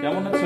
কেমন আছে